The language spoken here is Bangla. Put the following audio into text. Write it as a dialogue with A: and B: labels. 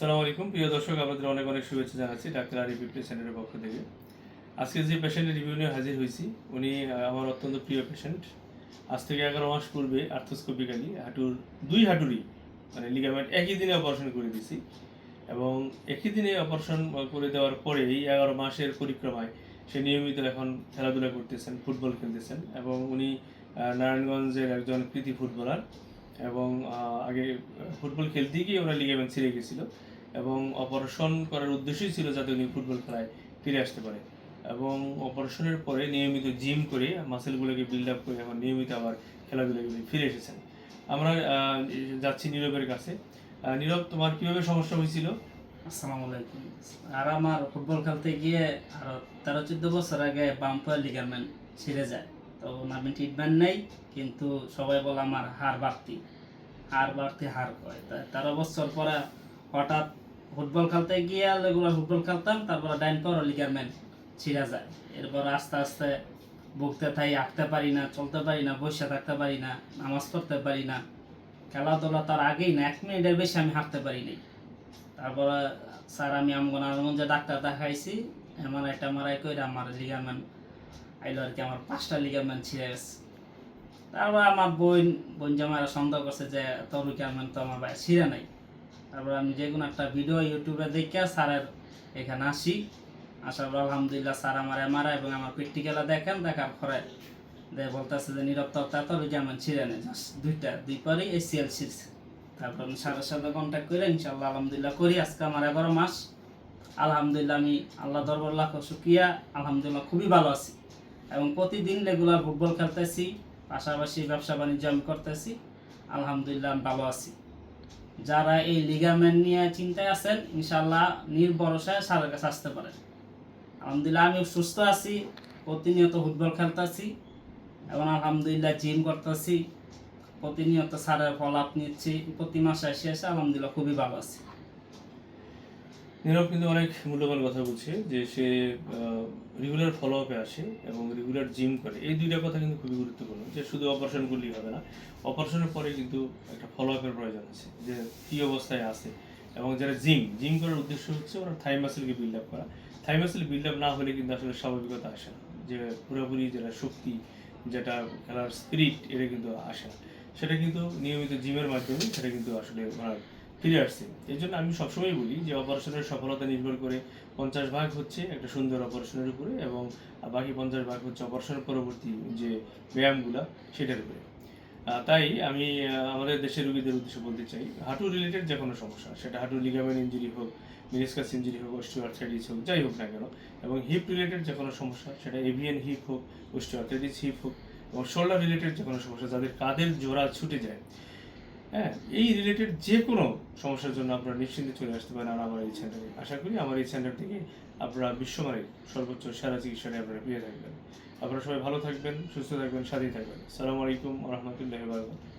A: সালাম আলাইকুম। প্রিয় দর্শক, আপনাদের অনেক অনেক শুভেচ্ছা জানাচ্ছি ডাক্তার আরিফ ইফটি সেন্টারের পক্ষ থেকে। আজকে যে পেশেন্টের রিভিউ নিয়ে হাজির হয়েছি, উনি আমার অত্যন্ত প্রিয় পেশেন্ট আজ থেকে এগারো মাস পূর্বে আর্থোস্কোপিক্যালি হাঁটুর দুই হাঁটুরই মানে লিগামেন্ট একই দিনে অপারেশন করে দিয়েছি এবং একই দিনে অপারেশন করে দেওয়ার পরে এই এগারো মাসের পরিক্রমায় সে নিয়মিত এখন খেলাধুলা করতেছেন, ফুটবল খেলতেছেন এবং উনি নারায়ণগঞ্জের একজন কৃতি ফুটবলার এবং আগে ফুটবল খেলতে গিয়ে ওরা লিগামেন্ট ছিঁড়ে গেছিল। এবং অপারেশন করার উদ্দেশ্যই ছিল যাতে উনি ফুটবল খেলায় ফিরে আসতে পারে। এবং অপারেশনের পরে নিয়মিত জিম করে মাসেলগুলোকে বিল্ড আপ করে এখন নিয়মিত আবার খেলাধুলাগুলো ফিরে এসেছেন। আমরা যাচ্ছি নীরবের কাছে। নীরব, তোমার কীভাবে সমস্যা হয়েছিল?
B: আসসালামু আলাইকুম। আর আমার ফুটবল খেলতে গিয়ে আরও তেরো, চোদ্দ বছর আগে বাম্পার লিগারমেন্ট ছিঁড়ে যায়। তো আমি ট্রিটমেন্ট নেই, কিন্তু সবাই বলে আমার হার বাড়তি। হার বাড়তি হার কয়। তেরো বছর পরে হঠাৎ ফুটবল খেলতে গিয়ে রেগুলার ফুটবল খেলতাম, তারপরে ডাইন পর লিগারমেন্ট ছিঁড়ে যায়। এরপর আস্তে আস্তে বুকতে থাই আঁকতে পারি না, চলতে পারি না, বসে থাকতে পারি না, নামাজ পড়তে পারি না। খেলাধুলা তার আগেই না, এক মিনিটের বেশি আমি হাঁটতে পারি নাই। তারপরে স্যার, আমি আমগো নারায়ণগঞ্জে ডাক্তার দেখাইছি, এমন একটা মারাই করে আমার লিগামেন্ট আইলো আর কি, আমার পাঁচটা লিগামেন্ট ছিঁড়ে গেছে। তারপর আমার বোন বোন জামাইরা সন্দেহ করছে যে তোর লিগামেন্ট তো আমার ভাই ছিঁড়ে নাই। তারপর আমি যে কোনো একটা ভিডিও ইউটিউবে দেখে স্যারের এখানে আসি। আসার পর আলহামদুলিল্লাহ স্যার আমার এমআরআই এবং আমার প্র্যাকটিক্যালে দেখেন, দেখার পরে দে বলতেছে যে নিরবতা তো লিগামেন্ট ছিঁড়ে জাস্ট দুইটা দুই পরেই এসিএল ছিঁড়ছে। তারপর আমি সাথে সাথে কন্ট্যাক্ট করে ইনশাল্লাহ আলহামদুলিল্লাহ করি আজকে আমার এগারো মাস। আলহামদুলিল্লাহ আমি আল্লাহ দরবার লাখ শুক্রিয়া, আলহামদুলিল্লাহ খুবই ভালো আছি। এবং প্রতিদিন রেগুলার ফুটবল খেলতেছি, পাশাপাশি ব্যবসা বাণিজ্য আমি করতেছি, আলহামদুলিল্লাহ আমি ভালো আছি। যারা এই লিগামেন্ট নিয়ে চিন্তায় আছেন ইনশাল্লাহ নির্ভরসায় সারের কাছে আসতে পারেন আলহামদুলিল্লাহ আমি সুস্থ আছি, প্রতিনিয়ত ফুটবল খেলতেছি এবং আলহামদুলিল্লাহ জিম করতেছি। প্রতিনিয়ত সারের আপ নিচ্ছি, প্রতি মাসে এসে আলহামদুলিল্লাহ খুবই ভালো আছি।
A: নীরব কিন্তু অনেক মূল্যবান কথা বলছে যে সে রেগুলার ফলো আপে আসে এবং রেগুলার জিম করে। এই দুইটা কথা কিন্তু খুবই গুরুত্বপূর্ণ, যে শুধু অপারেশন করলেই হবে না অপারেশনের পরে কিন্তু একটা ফলো আপের প্রয়োজন আছে, যে কী অবস্থায় আছে। এবং যারা জিম জিম করার উদ্দেশ্য হচ্ছে ওরা থাই মাসেলকে বিল্ড আপ করা। থাই মাসেল বিল্ড আপ না হলে কিন্তু আসলে স্বাভাবিকতা আসে না, যে পুরোপুরি যেটা শক্তি, যেটা খেলার স্পিরিট এটা কিন্তু আসে না। সেটা কিন্তু নিয়মিত জিমের মাধ্যমে, সেটা কিন্তু আসলে ওরা ফিরে আসছে। এই জন্য আমি সবসময় বলি যে অপারেশনের সফলতা নির্ভর করে পঞ্চাশ ভাগ হচ্ছে একটা সুন্দর অপারেশনের উপরে এবং বাকি পঞ্চাশ ভাগ হচ্ছে পরবর্তী যে ব্যায়ামগুলা, সেটার উপরে। তাই আমি আমাদের দেশের রোগীদের উদ্দেশ্যে বলতে চাই, হাঁটু রিলেটেড যে কোনো সমস্যা, সেটা হাঁটু লিগামেন্ট ইঞ্জুরি হোক মিনিসকাস ইঞ্জুরি হোক অস্টিওআর্থ্রাইটিস হোক, যাই হোক না কেন, এবং হিপ রিলেটেড যে কোনো সমস্যা, সেটা এভিয়ান হিপ হোক অস্টিওআর্থ্রাইটিস হিপ হোক, এবং শোল্ডার রিলেটেড যে কোনো সমস্যা, যাদের কাঁধের জোড়া ছুটে যায় হ্যাঁ এই রিলেটেড যে কোনো সমস্যার জন্য আপনারা নিশ্চিন্তে চলে আসতে পারেন আর আমার এই সেন্টারে আশা করি আমার এই চ্যানেল থেকে আপনারা বিশ্বমানের সর্বোচ্চ সেরা চিকিৎসাটা আপনারা পেয়ে থাকবেন। আপনারা সবাই ভালো থাকবেন, সুস্থ থাকবেন স্বাধীন থাকবেন। সালামু আলাইকুম রহমতুল্লাহ বারকাতুহু।